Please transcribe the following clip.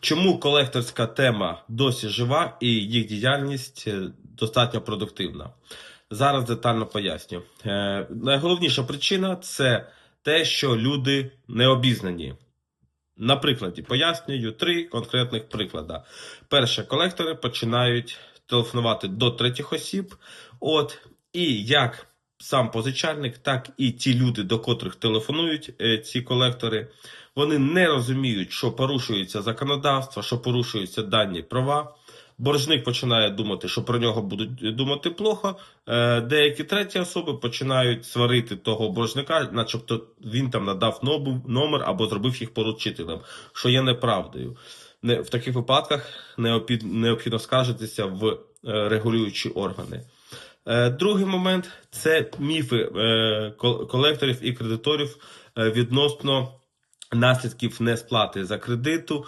Чому колекторська тема досі жива і їх діяльність е, достатньо продуктивна? Зараз детально поясню. Е, найголовніша причина це те, що люди не обізнані. На прикладі пояснюю три конкретних приклади. Перше, колектори починають телефонувати до третіх осіб. От, і як сам позичальник, так і ті люди, до котрих телефонують е, ці колектори, вони не розуміють, що порушується законодавство, що порушуються дані права. Боржник починає думати, що про нього будуть думати плохо. Е, Деякі треті особи починають сварити того боржника, начебто він там надав номер або зробив їх поручителем, що є неправдою. В таких випадках необхідно скаржитися в е, регулюючі органи. Е, Другий момент це міфи е, колекторів і кредиторів е, відносно наслідків несплати за кредиту